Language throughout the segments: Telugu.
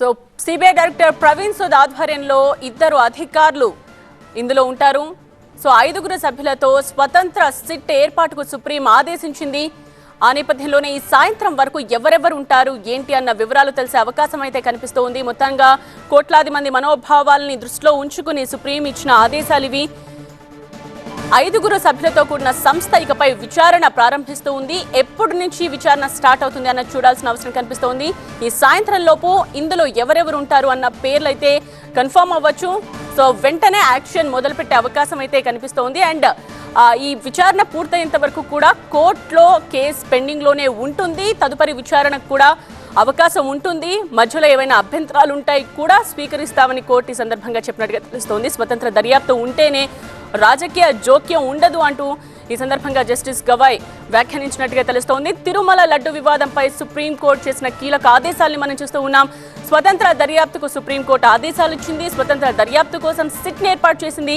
So CBI director Praveen Sood ఆధ్వర్యంలో ఇద్దరు అధికారులు ఇందులో ఉంటారు. సో ఐదుగురు సభ్యులతో స్వతంత్ర సిట్ ఏర్పాటుకు సుప్రీం ఆదేశించింది. ఆ నేపథ్యంలోనే ఈ సాయంత్రం వరకు ఎవరెవరు ఉంటారు ఏంటి అన్న వివరాలు తెలిసే అవకాశం అయితే కనిపిస్తోంది. మొత్తంగా కోట్లాది మంది మనోభావాలని దృష్టిలో ఉంచుకుని సుప్రీం ఇచ్చిన ఆదేశాలు ఇవి. ఐదుగురు సభ్యులతో కూడిన సంస్థ ఇకపై విచారణ ప్రారంభిస్తూ ఉంది. ఎప్పటి నుంచి విచారణ స్టార్ట్ అవుతుంది అన్నది చూడాల్సిన అవసరం కనిపిస్తోంది. ఈ సాయంత్రం లోపు ఇందులో ఎవరెవరు ఉంటారు అన్న పేర్లు అయితే కన్ఫర్మ్ అవ్వచ్చు. సో వెంటనే యాక్షన్ మొదలుపెట్టే అవకాశం అయితే కనిపిస్తోంది. అండ్ ఈ విచారణ పూర్తయ్యేంత వరకు కూడా కోర్టులో కేసు పెండింగ్లోనే ఉంటుంది. తదుపరి విచారణకు కూడా అవకాశం ఉంటుంది. మధ్యలో ఏవైనా అభ్యంతరాలు ఉంటాయి కూడా స్వీకరిస్తామని కోర్టు ఈ సందర్భంగా చెప్పినట్టుగా తెలుస్తోంది. స్వతంత్ర దర్యాప్తు ఉంటేనే రాజకీయ జోక్యం ఉండదు అంటూ ఈ సందర్భంగా జస్టిస్ గవాయ్ వ్యాఖ్యానించినట్టుగా తెలుస్తోంది. తిరుమల లడ్డు వివాదంపై సుప్రీంకోర్టు చేసిన కీలక ఆదేశాల్ని మనం చూస్తూ ఉన్నాం. స్వతంత్ర దర్యాప్తుకు సుప్రీంకోర్టు ఆదేశాలు ఇచ్చింది. స్వతంత్ర దర్యాప్తు కోసం సిట్ ఏర్పాటు చేసింది.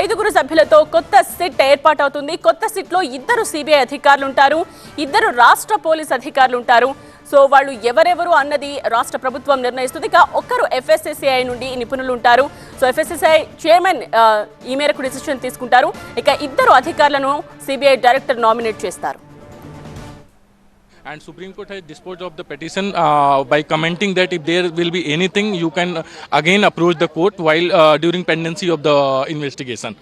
ఐదుగురు సభ్యులతో కొత్త సిట్ ఏర్పాటు అవుతుంది కొత్త సిట్లో ఇద్దరు సిబిఐ అధికారులు ఉంటారు ఇద్దరు రాష్ట్ర పోలీస్ అధికారులు ఉంటారు సో వాళ్ళు ఎవరెవరు అన్నది రాష్ట్ర ప్రభుత్వం నిర్ణయిస్తుంది ఇక ఒక్కరు ఎఫ్ఎస్ఎస్ఐ నుండి నిపుణులు ఉంటారు సో ఎఫ్ఎస్ఎస్ఐ చైర్మన్ ఈ మేరకు డిసిషన్ తీసుకుంటారు ఇక ఇద్దరు అధికారులను సిబిఐ డైరెక్టర్ నామినేట్ చేస్తారు and supreme court has disposed of the petition uh, by commenting that if there will be anything you can again approach the court while uh, during pendency of the investigation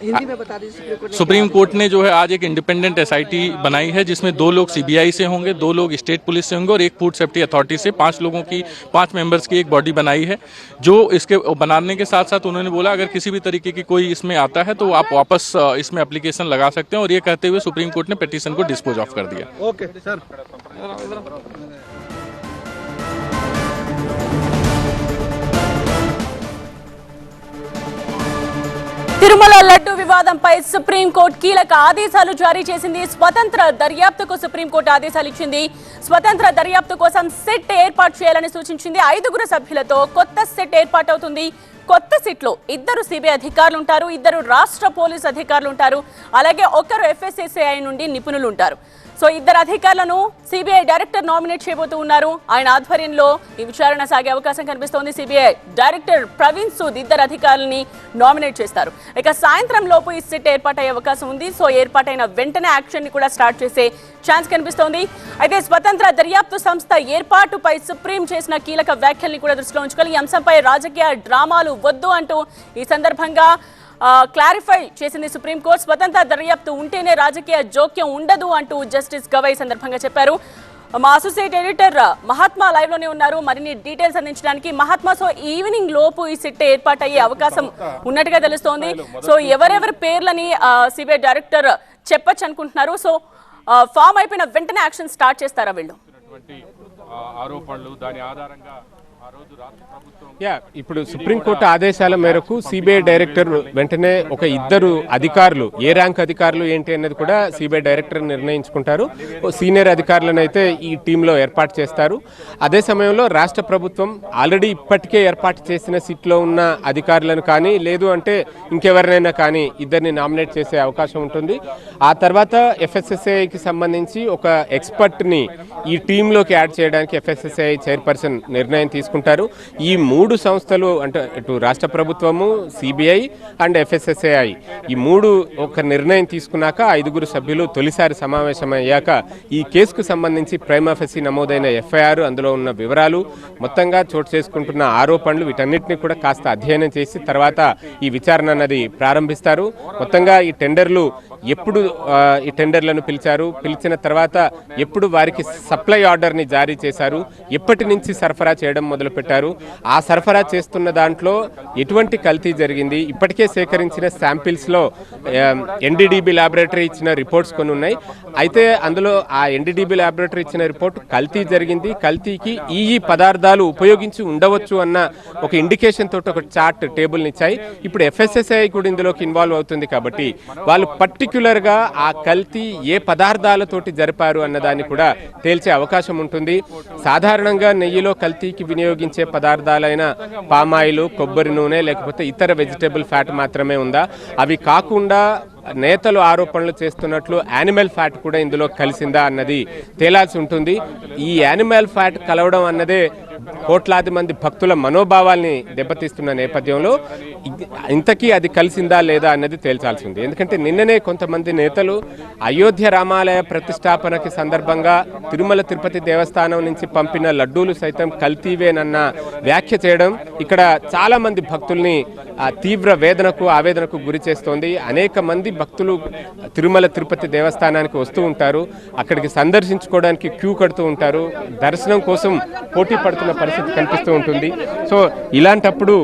Hindi में बता दीजिए सुप्रीम कोर्ट ने सुप्रीम कोर्ट ने जो है आज एक इंडिपेंडेंट एसआईटी बनाई है जिसमें दो लोग सीबीआई से होंगे दो लोग स्टेट पुलिस से होंगे और एक फ़ूड सेफ्टी अथॉरिटी से पाँच लोगों की पाँच मेंबर्स की एक बॉडी बनाई है। जो इसके बनाने के साथ साथ उन्होंने बोला अगर किसी भी तरीके की कोई इसमें आता है तो आप वापस इसमें अप्लीकेशन लगा सकते हैं और ये कहते हुए सुप्रीम कोर्ट ने पिटीशन को डिस्पोज ऑफ़ कर दिया। ओके सर తిరుమల లడ్డు వివాదంపై సుప్రీంకోర్టు కీలక ఆదేశాలు జారీ చేసింది. స్వతంత్ర దర్యాప్తుకు సుప్రీంకోర్టు ఆదేశాలు ఇచ్చింది. స్వతంత్ర దర్యాప్తు కోసం సెట్ ఏర్పాటు చేయాలని సూచించింది. ఐదుగురు సభ్యులతో కొత్త సెట్ ఏర్పాటు అవుతుంది కొత్త సెట్లో ఇద్దరు సిబిఐ అధికారులు ఉంటారు ఇద్దరు రాష్ట్ర పోలీస్ అధికారులు ఉంటారు అలాగే ఒకరు ఎఫ్ఎస్ఎస్ఐ నుండి నిపుణులు ఉంటారు సో ఇద్దరు అధికారులను సిబిఐ డైరెక్టర్ నామినేట్ చేయబోతూ ఉన్నారు. ఆయన ఆధ్వర్యంలో ఈ విచారణ సాగే అవకాశం కనిపిస్తోంది. సిబిఐ డైరెక్టర్ ప్రవీణ్ సూద్ ఇద్దరు అధికారులని నామినేట్ చేస్తారు. ఇక సాయంత్రం లోపు ఈ సిట్ ఏర్పాటయ్యే అవకాశం ఉంది. సో ఏర్పాటైన వెంటనే యాక్షన్ని కూడా స్టార్ట్ చేసే ఛాన్స్ కనిపిస్తోంది. అయితే స్వతంత్ర దర్యాప్తు సంస్థ ఏర్పాటుపై సుప్రీం చేసిన కీలక వ్యాఖ్యల్ని కూడా దృష్టిలో ఉంచుకొని ఈ అంశంపై రాజకీయ డ్రామాలు వద్దు అంటూ ఈ సందర్భంగా క్లారిఫై చేసింది సుప్రీంకోర్టు స్వతంత్ర దర్యాప్తు ఉంటేనే రాజకీయ జోక్యం ఉండదు అంటూ జస్టిస్ గవై సందర్భంగా చెప్పారు. మా అసోసియేట్ ఎడిటర్ మహాత్మా లైవ్లోనే ఉన్నారు. మరిన్ని డీటెయిల్స్ అందించడానికి మహాత్మా సో ఈవినింగ్ లోపు ఈ సిట్ ఏర్పాటయ్యే అవకాశం ఉన్నట్టుగా తెలుస్తోంది. సో ఎవరెవరి పేర్లని సిబిఐ డైరెక్టర్ చెప్పచ్చు అనుకుంటున్నారు. సో ఫామ్ అయిపోయిన వెంటనే యాక్షన్ స్టార్ట్ చేస్తారా వీళ్ళు? ఆరోపణలు దాని ఆధారంగా ఆ రోజు రాష్ట్ర ప్రభుత్వం యా ఇప్పుడు సుప్రీంకోర్టు ఆదేశాల మేరకు సిబిఐ డైరెక్టర్ వెంటనే ఒక ఇద్దరు అధికారులు ఏ ర్యాంక్ అధికారులు ఏంటి అన్నది కూడా సిబిఐ డైరెక్టర్ నిర్ణయించుకుంటారు. సీనియర్ అధికారులను అయితే ఈ టీంలో ఏర్పాటు చేస్తారు. అదే సమయంలో రాష్ట్ర ప్రభుత్వం ఆల్రెడీ ఇప్పటికే ఏర్పాటు చేసిన సీట్లో ఉన్న అధికారులను కానీ లేదు అంటే ఇంకెవరినైనా కానీ ఇద్దరిని నామినేట్ చేసే అవకాశం ఉంటుంది. ఆ తర్వాత ఎఫ్ఎస్ఎస్ఐకి సంబంధించి ఒక ఎక్స్పర్ట్ని ఈ టీంలోకి యాడ్ చేయడానికి ఎఫ్ఎస్ఎస్ఐ చైర్పర్సన్ నిర్ణయం తీసుకుంటారు. ఈ మూడు సంస్థలు అంటే ఇటు రాష్ట్ర ప్రభుత్వము సిబిఐ అండ్ ఎఫ్ఎస్ఎస్ఏఐ. ఈ మూడు ఒక నిర్ణయం తీసుకున్నాక ఐదుగురు సభ్యులు తొలిసారి సమావేశమయ్యాక ఈ కేసుకు సంబంధించి ప్రైమాఫెసీ నమోదైన ఎఫ్ఐఆర్ అందులో ఉన్న వివరాలు మొత్తంగా చోటు చేసుకుంటున్న ఆరోపణలు వీటన్నిటిని కూడా కాస్త అధ్యయనం చేసి తర్వాత ఈ విచారణ అన్నది ప్రారంభిస్తారు. మొత్తంగా ఈ టెండర్లు ఎప్పుడు ఈ టెండర్లను పిలిచారు. పిలిచిన తర్వాత ఎప్పుడు వారికి సప్లై ఆర్డర్ని జారీ చేశారు. ఎప్పటి నుంచి సరఫరా చేయడం మొదలుపెట్టారు. ఆ సరఫరా సరఫరా చేస్తున్న దాంట్లో ఎటువంటి కల్తీ జరిగింది? ఇప్పటికే సేకరించిన శాంపిల్స్లో ఎన్డీడీబీ ల్యాబొరేటరీ ఇచ్చిన రిపోర్ట్స్ కొన్ని ఉన్నాయి. అయితే అందులో ఆ ఎన్డీడీబీ ల్యాబొరేటరీ ఇచ్చిన రిపోర్ట్ కల్తీ జరిగింది. కల్తీకి ఈ ఈ పదార్థాలు ఉపయోగించి ఉండవచ్చు అన్న ఒక ఇండికేషన్ తోటి ఒక చార్ట్ టేబుల్ని ఇచ్చాయి. ఇప్పుడు ఎఫ్ఎస్ఎస్ఐ కూడా ఇందులోకి ఇన్వాల్వ్ అవుతుంది కాబట్టి వాళ్ళు పర్టిక్యులర్గా ఆ కల్తీ ఏ పదార్థాలతోటి జరిపారు అన్నదాన్ని కూడా తేల్చే అవకాశం ఉంటుంది. సాధారణంగా నెయ్యిలో కల్తీకి వినియోగించే పదార్థాలైన పామాయిల్ కొబ్బరి నూనె లేకపోతే ఇతర వెజిటేబుల్ ఫ్యాట్ మాత్రమే ఉందా? అవి కాకుండా నేతలు ఆరోపణలు చేస్తున్నట్లు యానిమల్ ఫ్యాట్ కూడా ఇందులో కలిసిందా అన్నది తేలాల్సి ఉంటుంది. ఈ యానిమల్ ఫ్యాట్ కలవడం అన్నదే కోట్లాది మంది భక్తుల మనోభావాల్ని దెబ్బతీస్తున్న నేపథ్యంలో ఇంతకీ అది కలిసిందా లేదా అన్నది తేల్చాల్సి ఉంది ఎందుకంటే నిన్ననే కొంతమంది నేతలు అయోధ్య రామాలయ ప్రతిష్టాపనకి సందర్భంగా తిరుమల తిరుపతి దేవస్థానం నుంచి పంపిన లడ్డూలు సైతం కల్తీవేనన్న వ్యాఖ్య చేయడం ఇక్కడ చాలామంది భక్తుల్ని ఆ, తీవ్ర వేదనకు ఆవేదనకు గురి చేస్తోంది. అనేక మంది భక్తులు తిరుమల తిరుపతి దేవస్థానానికి వస్తూ ఉంటారు. అక్కడికి సందర్శించుకోవడానికి క్యూ కడుతూ ఉంటారు. దర్శనం కోసం పోటీ పడుతున్న పరిస్థితి కనిపిస్తూ ఉంటుంది. సో ఇలాంటప్పుడు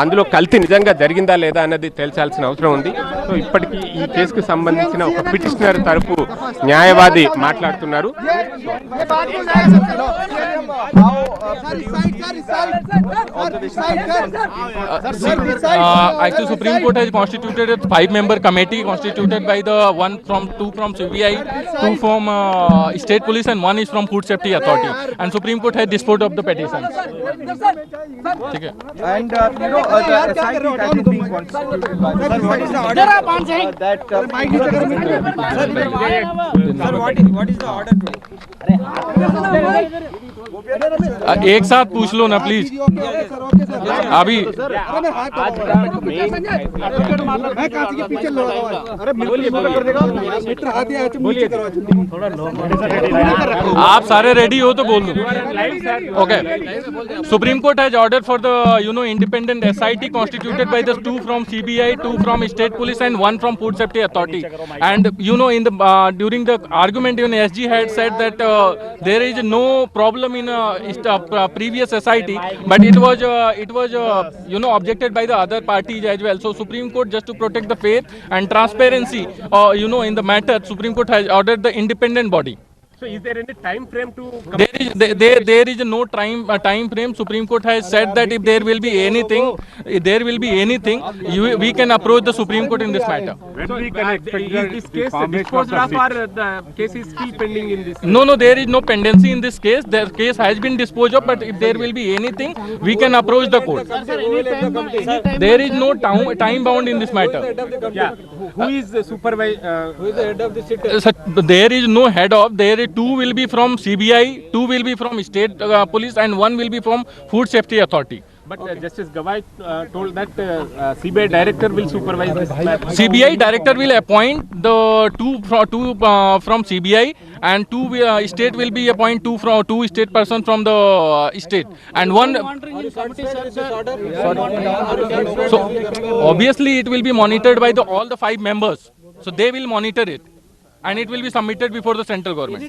అందులో కల్తీ నిజంగా జరిగిందా లేదా అన్నది తెలిసాల్సిన అవసరం ఉంది సో ఇప్పటికీ ఈ కేసుకు సంబంధించిన ఒక పిటిషనర్ తరపు న్యాయవాది మాట్లాడుతున్నారు actual supreme court has constituted five member committee constituted by the one from two from CBI two from state police and one is from food authority and supreme court has disposed of the petition and you know the SIT that is being called sir what is the order आप आंसर है दैट बाइक की चक्कर में sir what is what is the order अरे हाथ में एक साथ पूछ लो ना प्लीज़ अभी आप सारे रेडी हो तो बोल दो। Okay supreme court has order for the you know independent S I T constituted by the two from C B I two from state police and one from food safety authority and you know in the during the argument यून S G had said that there is no problem in previous SIT, but it was uh, it was uh, you know objected by the other parties as well. So Supreme Court, just to protect the faith and transparency, uh, you know, in the matter, Supreme Court has ordered the independent body. So is there any time frame to? There is there, there, there is no time uh, time frame. Supreme Court has said that if there will be anything, if uh, there will be anything, you, we can approach the Supreme Court in this matter. When we can expect this case disposed of or uh, the case is still pending in this? Case? No, no, there is no pendency in this case. The case has been disposed of, but if there will be anything, we can approach the court. There is no time time bound in this matter. Yeah. Who is the supervisor? Uh, who is the head of the sitter? Sir, there is no head of. There is two will be from CBI, two will be from state uh, police, and one will be from Food Safety Authority. But uh, Justice Gawai uh, told that uh, uh, CBI director will supervise this matter. CBI director will appoint the two from two uh, from CBI and two uh, state will be appoint two from two state person from the uh, state and one. So obviously it will be monitored by the all the five members. So they will monitor it. And it will be submitted before the central government.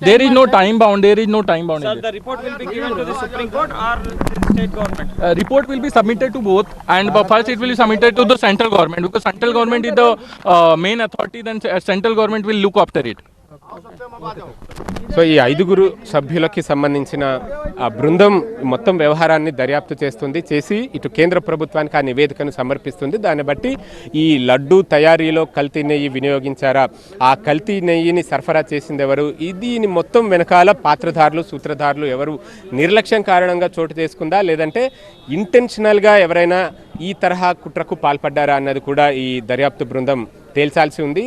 There is no time bound. There is no time bound. in Sir, the report will be given to the Supreme Court or the state government? Uh, report will be submitted to both and but first it will be submitted to the central government because central government is the uh, main authority then uh, central government will look after it so ఈ ఐదుగురు సభ్యులకి సంబంధించిన ఆ బృందం మొత్తం వ్యవహారాన్ని దర్యాప్తు చేస్తుంది చేసి ఇటు కేంద్ర ప్రభుత్వానికి ఆ నివేదికను సమర్పిస్తుంది. దాన్ని బట్టి ఈ లడ్డు తయారీలో కల్తీ నెయ్యి వినియోగించారా? ఆ కల్తీ నెయ్యిని సరఫరా చేసింది ఎవరు? దీని మొత్తం వెనకాల పాత్రధారులు సూత్రధారులు ఎవరు? నిర్లక్ష్యం కారణంగా చోటు చేసుకుందా? లేదంటే ఇంటెన్షనల్గా ఎవరైనా ఈ తరహా కుట్రకు పాల్పడ్డారా అన్నది కూడా ఈ దర్యాప్తు బృందం తేల్చాల్సి ఉంది.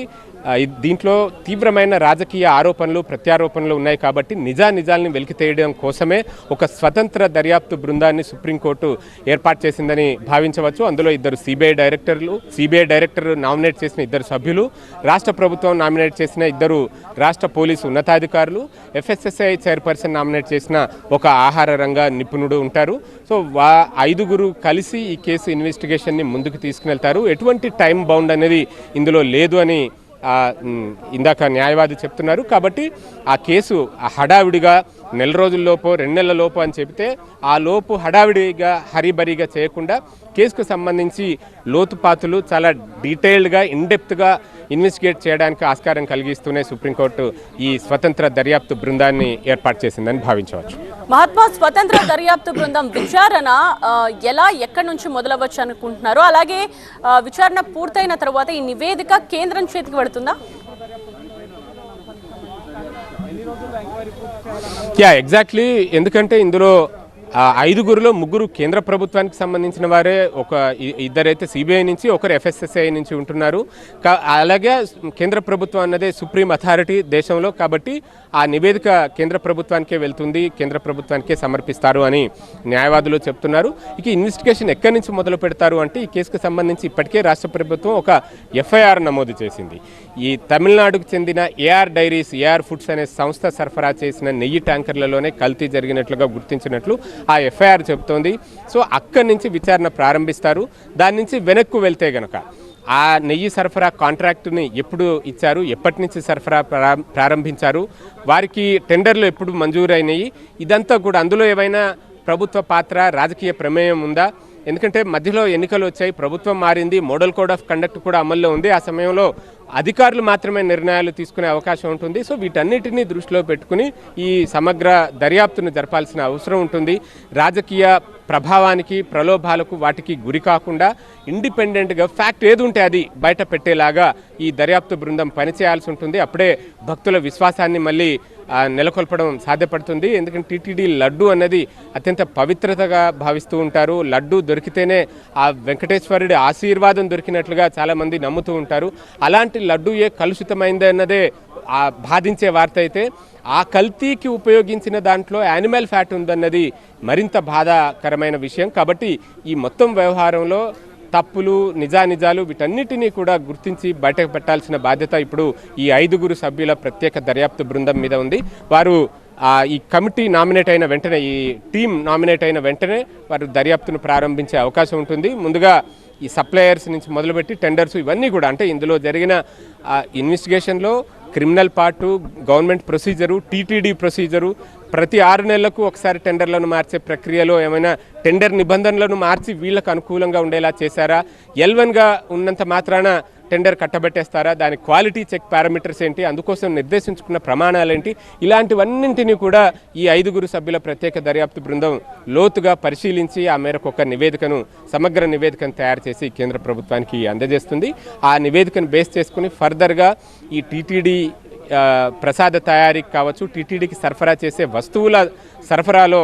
దీంట్లో తీవ్రమైన రాజకీయ ఆరోపణలు ప్రత్యారోపణలు ఉన్నాయి కాబట్టి నిజా నిజాల్ని వెలికి తీయడం కోసమే ఒక స్వతంత్ర దర్యాప్తు బృందాన్ని సుప్రీంకోర్టు ఏర్పాటు చేసిందని భావించవచ్చు. అందులో ఇద్దరు సిబిఐ డైరెక్టర్లు సిబిఐ డైరెక్టర్ నామినేట్ చేసిన ఇద్దరు సభ్యులు రాష్ట్ర ప్రభుత్వం నామినేట్ చేసిన ఇద్దరు రాష్ట్ర పోలీసు ఉన్నతాధికారులు ఎఫ్ఎస్ఎస్ఐ చైర్పర్సన్ నామినేట్ చేసిన ఒక ఆహార రంగ నిపుణుడు ఉంటారు. సో వా ఐదుగురు కలిసి ఈ కేసు ఇన్వెస్టిగేషన్ని ముందుకు తీసుకువెళ్తారు. ఎటువంటి టైం బౌండ్ అనేది ఇందులో లేదు అని ఇందాక న్యాయవాది చెప్తున్నారు కాబట్టి ఆ కేసు ఆ హడావిడిగా నెల రోజుల్లోపో రెండు నెలల లోపు అని చెబితే ఆ లోపు హడావిడిగా హరిబరిగా చేయకుండా కేసుకు సంబంధించి లోతుపాతులు చాలా డీటెయిల్డ్గా ఇన్డెప్త్గా ఇన్వెస్టిగేట్ చేయడానికి ఆస్కారం కలిగిస్తూనే సుప్రీంకోర్టు ఈ స్వతంత్ర దర్యాప్తు బృందాన్ని ఏర్పాటు చేసిందని భావించవచ్చు. మహాత్మా స్వతంత్ర దర్యాప్తు బృందం విచారణ ఎలా ఎక్కడి నుంచి మొదలవచ్చు అనుకుంటున్నారు అలాగే విచారణ పూర్తయిన తర్వాత ఈ నివేదిక కేంద్రం చేతికి పడుతుందా? యా ఎగ్జాక్ట్లీ ఎందుకంటే ఇందులో ఐదుగురులో ముగ్గురు కేంద్ర ప్రభుత్వానికి సంబంధించిన వారే ఒక ఇద్దరైతే సిబిఐ నుంచి ఒకరు ఎఫ్ఎస్ఎస్ఐ నుంచి ఉంటున్నారు. అలాగే కేంద్ర ప్రభుత్వం అన్నదే సుప్రీం అథారిటీ దేశంలో కాబట్టి ఆ నివేదిక కేంద్ర ప్రభుత్వానికే వెళ్తుంది కేంద్ర ప్రభుత్వానికే సమర్పిస్తారు అని న్యాయవాదులు చెప్తున్నారు. ఇక ఇన్వెస్టిగేషన్ ఎక్కడి నుంచి మొదలు పెడతారు అంటే ఈ కేసుకు సంబంధించి ఇప్పటికే రాష్ట్ర ప్రభుత్వం ఒక ఎఫ్ఐఆర్ నమోదు చేసింది. ఈ తమిళనాడుకు చెందిన ఏఆర్ డైరీస్ ఏఆర్ ఫుడ్స్ అనే సంస్థ సరఫరా చేసిన నెయ్యి ట్యాంకర్లలోనే కల్తీ జరిగినట్లుగా గుర్తించినట్లు ఆ ఎఫ్ఐఆర్ చెబుతోంది. సో అక్కడి నుంచి విచారణ ప్రారంభిస్తారు. దాని నుంచి వెనక్కు వెళ్తే గనక ఆ నెయ్యి సరఫరా కాంట్రాక్టుని ఎప్పుడు ఇచ్చారు? ఎప్పటి నుంచి సరఫరా ప్రా- ప్రారంభించారు? వారికి టెండర్లు ఎప్పుడు మంజూరైనాయి? ఇదంతా కూడా అందులో ఏమైనా ప్రభుత్వ పాత్ర రాజకీయ ప్రమేయం ఉందా? ఎందుకంటే మధ్యలో ఎన్నికలు వచ్చాయి ప్రభుత్వం మారింది మోడల్ కోడ్ ఆఫ్ కండక్ట్ కూడా అమల్లో ఉంది. ఆ సమయంలో అధికారులు మాత్రమే నిర్ణయాలు తీసుకునే అవకాశం ఉంటుంది. సో వీటన్నిటిని దృష్టిలో పెట్టుకుని ఈ సమగ్ర దర్యాప్తును జరపాల్సిన అవసరం ఉంటుంది. రాజకీయ ప్రభావానికి ప్రలోభాలకు వాటికి గురి కాకుండా ఇండిపెండెంట్గా ఫ్యాక్ట్ ఏది ఉంటే అది బయట పెట్టేలాగా ఈ దర్యాప్తు బృందం పనిచేయాల్సి ఉంటుంది. అప్పుడే భక్తుల విశ్వాసాన్ని మళ్ళీ నెలకొల్పడం సాధ్యపడుతుంది. ఎందుకంటే టీటీడీ లడ్డు అన్నది అత్యంత పవిత్రతగా భావిస్తూ ఉంటారు. లడ్డు దొరికితేనే ఆ వెంకటేశ్వరుడి ఆశీర్వాదం దొరికినట్లుగా చాలామంది నమ్ముతూ ఉంటారు. అలాంటి లడ్డు ఏ కలుషితమైంది అన్నదే ఆ బాధించే వార్త అయితే ఆ కల్తీకి ఉపయోగించిన దాంట్లో యానిమల్ ఫ్యాట్ ఉందన్నది మరింత బాధాకరమైన విషయం. కాబట్టి ఈ మొత్తం వ్యవహారంలో తప్పులు నిజానిజాలు వీటన్నిటినీ కూడా గుర్తించి బయటకు పెట్టాల్సిన బాధ్యత ఇప్పుడు ఈ ఐదుగురు సభ్యుల ప్రత్యేక దర్యాప్తు బృందం మీద ఉంది. వారు ఈ కమిటీ నామినేట్ అయిన వెంటనే ఈ టీం నామినేట్ అయిన వెంటనే వారు దర్యాప్తును ప్రారంభించే అవకాశం ఉంటుంది. ముందుగా ఈ సప్లయర్స్ నుంచి మొదలుపెట్టి టెండర్స్ ఇవన్నీ కూడా అంటే ఇందులో జరిగిన ఇన్వెస్టిగేషన్లో criminal part government procedure TTD procedure ప్రతి ఆరు నెలలకు ఒకసారి టెండర్లను మార్చే ప్రక్రియలో ఏమైనా టెండర్ నిబంధనలను మార్చి వీళ్ళకు అనుకూలంగా ఉండేలా చేశారా? ఎల్వన్గా ఉన్నంత మాత్రాన టెండర్ కట్టబెట్టేస్తారా? దాని క్వాలిటీ చెక్ పారామీటర్స్ ఏంటి? అందుకోసం నిర్దేశించుకున్న ప్రమాణాలు ఏంటి ఇలాంటివన్నింటినీ కూడా ఈ ఐదుగురు సభ్యుల ప్రత్యేక దర్యాప్తు బృందం లోతుగా పరిశీలించి ఆ మేరకు ఒక నివేదికను సమగ్ర నివేదికను తయారు చేసి కేంద్ర ప్రభుత్వానికి అందజేస్తుంది. ఆ నివేదికను బేస్ చేసుకుని ఫర్దర్గా ఈ టీటీడీ ప్రసాద తయారీకి కావచ్చు టీటీడీకి సరఫరా చేసే వస్తువుల సరఫరాలో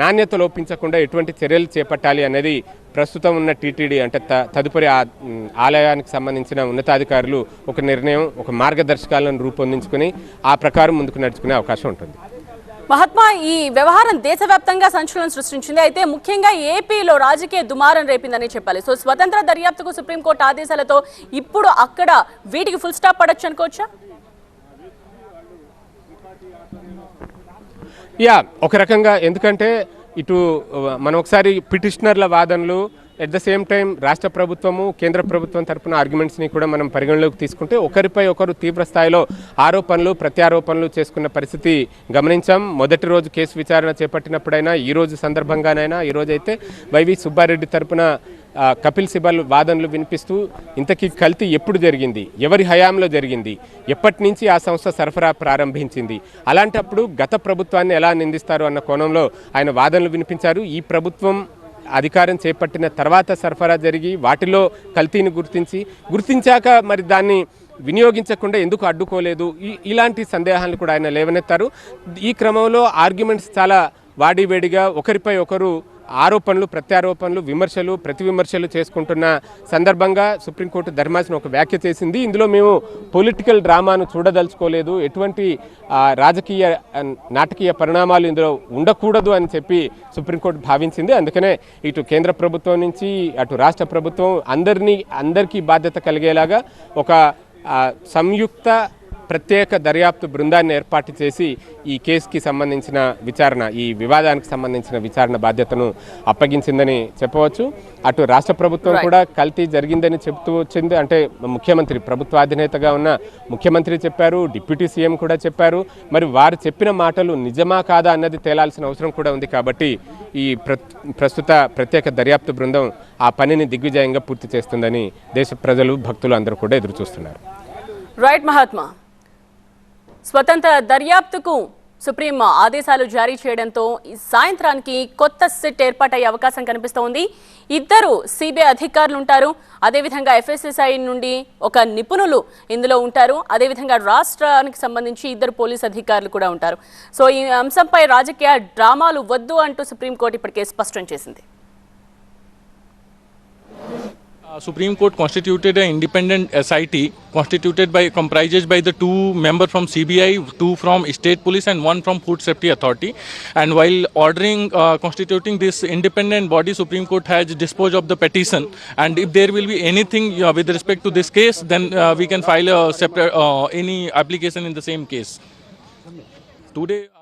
నాణ్యత లోపించకుండా ఎటువంటి చర్యలు చేపట్టాలి అనేది ప్రస్తుతం ఉన్న టీటీడీ అంటే త తదుపరి ఆలయానికి సంబంధించిన ఉన్నతాధికారులు ఒక నిర్ణయం ఒక మార్గదర్శకాలను రూపొందించుకుని ఆ ప్రకారం ముందుకు నడుచుకునే అవకాశం ఉంటుంది. మహాత్మా ఈ వ్యవహారం దేశవ్యాప్తంగా సంచలనం సృష్టించింది. అయితే ముఖ్యంగా ఏపీలో రాజకీయ దుమారం రేపిందని చెప్పాలి. సో స్వతంత్ర దర్యాప్తుకు సుప్రీంకోర్టు ఆదేశాలతో ఇప్పుడు అక్కడ వీటికి ఫుల్ స్టాప్ పడొచ్చు అనుకోవచ్చా? యా ఒక రకంగా ఎందుకంటే ఇటు మనం ఒకసారి పిటిషనర్ల వాదనలు ఎట్ ద సేమ్ టైం రాష్ట్ర ప్రభుత్వము కేంద్ర ప్రభుత్వం తరపున ఆర్గ్యుమెంట్స్ని కూడా మనం పరిగణలోకి తీసుకుంటే ఒకరిపై ఒకరు తీవ్ర స్థాయిలో ఆరోపణలు ప్రత్యారోపణలు చేసుకున్న పరిస్థితి గమనించాం. మొదటి రోజు కేసు విచారణ చేపట్టినప్పుడైనా ఈ రోజు సందర్భంగానైనా ఈరోజైతే అయితే వైవి సుబ్బారెడ్డి తరపున కపిల్ సిబల్ వాదనలు వినిపిస్తూ ఇంతకీ కల్తీ ఎప్పుడు జరిగింది? ఎవరి హయాంలో జరిగింది? ఎప్పటి నుంచి ఆ సంస్థ సరఫరా ప్రారంభించింది? అలాంటప్పుడు గత ప్రభుత్వాన్ని ఎలా నిందిస్తారు? అన్న కోణంలో ఆయన వాదనలు వినిపించారు. ఈ ప్రభుత్వం అధికారం చేపట్టిన తర్వాత సరఫరా జరిగి వాటిలో కల్తీని గుర్తించి గుర్తించాక మరి దాన్ని వినియోగించకుండా ఎందుకు అడ్డుకోలేదు? ఇలాంటి సందేహాలను కూడా ఆయన లేవనెత్తారు. ఈ క్రమంలో ఆర్గ్యుమెంట్స్ చాలా వాడివేడిగా ఒకరిపై ఒకరు ఆరోపణలు ప్రత్యారోపణలు విమర్శలు ప్రతి విమర్శలు చేసుకుంటున్న సందర్భంగా సుప్రీంకోర్టు ధర్మాసనం ఒక వ్యాఖ్య చేసింది. ఇందులో మేము పొలిటికల్ డ్రామాను చూడదలుచుకోలేదు. ఎటువంటి రాజకీయ నాటకీయ పరిణామాలు ఇందులో ఉండకూడదు అని చెప్పి సుప్రీంకోర్టు భావించింది. అందుకనే ఇటు కేంద్ర ప్రభుత్వం నుంచి అటు రాష్ట్ర ప్రభుత్వం అందరినీ అందరికీ బాధ్యత కలిగేలాగా ఒక సంయుక్త ప్రత్యేక దర్యాప్తు బృందాన్ని ఏర్పాటు చేసి ఈ కేసుకి సంబంధించిన విచారణ ఈ వివాదానికి సంబంధించిన విచారణ బాధ్యతను అప్పగించిందని చెప్పవచ్చు. అటు రాష్ట్ర ప్రభుత్వం కూడా కల్తీ జరిగిందని చెప్తూ వచ్చింది. అంటే ముఖ్యమంత్రి ప్రభుత్వాధినేతగా ఉన్న ముఖ్యమంత్రి చెప్పారు డిప్యూటీ సీఎం కూడా చెప్పారు. మరి వారు చెప్పిన మాటలు నిజమా కాదా అన్నది తేలాల్సిన అవసరం కూడా ఉంది కాబట్టి ఈ ప్ర ప్రస్తుత ప్రత్యేక దర్యాప్తు బృందం ఆ పనిని దిగ్విజయంగా పూర్తి చేస్తుందని దేశ ప్రజలు భక్తులు అందరూ కూడా ఎదురు చూస్తున్నారు రైట్ మహాత్మా స్వతంత్ర దర్యాప్తుకు సుప్రీం ఆదేశాలు జారీ చేయడంతో సాయంత్రానికి కొత్త సిట్ ఏర్పాటయ్యే అవకాశం కనిపిస్తోంది. ఇద్దరు సిబిఐ అధికారులు ఉంటారు అదేవిధంగా ఎఫ్ఎస్ఎస్ఐ నుండి ఒక నిపుణులు ఇందులో ఉంటారు. అదేవిధంగా రాష్ట్రానికి సంబంధించి ఇద్దరు పోలీస్ అధికారులు కూడా ఉంటారు. సో ఈ అంశంపై రాజకీయ డ్రామాలు వద్దు అంటూ సుప్రీంకోర్టు ఇప్పటికే స్పష్టం చేసింది. Supreme Court constituted an independent SIT constituted by comprises by the two member from CBI, two from State Police, and one from Food Safety Authority. And while ordering uh, constituting this independent body, Supreme Court has disposed of the petition. And if there will be anything uh, with respect to this case, then uh, we can file a separate uh, any application in the same case. Today. Uh,